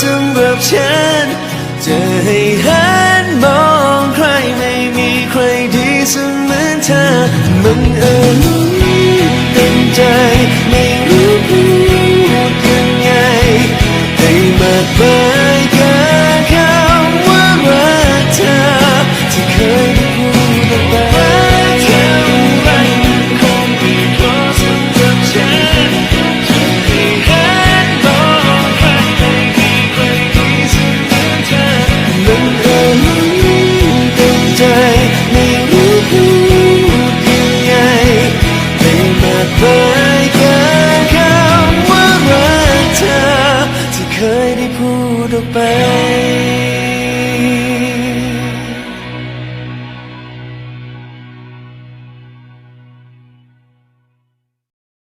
สำหรับฉัน จะให้หันมองใครไม่มีใครดีเสมือเธอมันเอิญเต็มใจไม่รู้พูดยังไงให้มากเบอ ยได้พูดออกไป